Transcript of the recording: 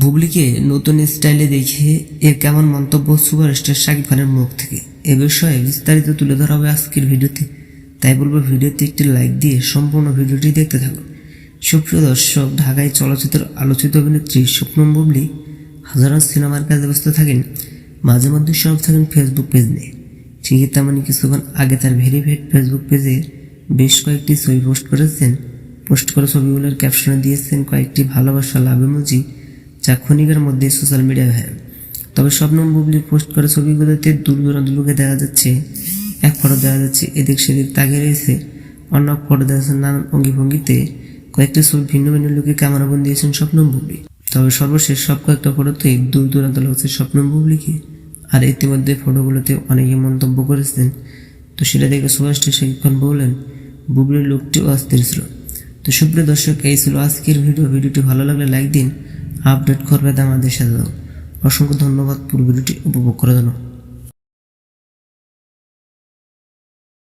বুবলিকে নতুন স্টাইলে দেখে এর কেমন মন্তব্য সুপারস্টার শাকিব খানের মুখ থেকে। এ বিষয়ে বিস্তারিত তুলে ধরা হবে আজকের ভিডিওতে। তাই বলব, ভিডিওতে একটি লাইক দিয়ে সম্পূর্ণ ভিডিওটি দেখতে থাকুন। সুপ্রিয় দর্শক, ঢাকায় চলচ্চিত্র আলোচিত অভিনেত্রী স্বপ্নম বুবলি হাজারো সিনেমার কাজে ব্যস্ত থাকেন। মাঝে মধ্যে সব থাকেন ফেসবুক পেজ নিয়ে। ঠিক তেমনই কিছুক্ষণ আগে তার ভেরিফাইড ফেসবুক পেজে বেশ কয়েকটি ছবি পোস্ট করেছেন। পোস্ট করা ছবিগুলোর ক্যাপশনে দিয়েছেন কয়েকটি ভালোবাসা লাভ ইমোজি। যা ক্ষণিকের মধ্যে সোশ্যাল মিডিয়ায় ভাইরাল তবে স্বপ্নম বুবলির পোস্ট করা ছবিগুলোতে দূর দূরান্ত লোকে দেখা যাচ্ছে। এক ফটো দেখা যাচ্ছে, এদিক সেদিক তাকিয়ে রয়েছে। অন্য ফটো দেখা যাচ্ছে নানান অঙ্গি ভঙ্গিতে কয়েকটি ছবি ভিন্ন ভিন্ন লোকে ক্যামেরা বন্দি দিয়েছেন স্বপ্নম বুবলি। তবে সর্বশেষ সব কয়েকটা ফটোতে দূর দূরান্ত লাগছে স্বপ্নম বুবলিকে। আর ইতিমধ্যে ফটোগুলোতে অনেকে মন্তব্য করেছেন। তো সেটা দেখে সুভাষটি শাকিব বললেন, বুবলির লোকটিও অস্থির ছিল। তো সুপ্রিয় দর্শক, এই ছিল আজকের ভিডিও। ভিডিওটি ভালো লাগলে লাইক দিন আপডেট করবে আমাদের সাথে। অসংখ্য ধন্যবাদ। পুরো ভিডিওটি উপভোগ করার জন্য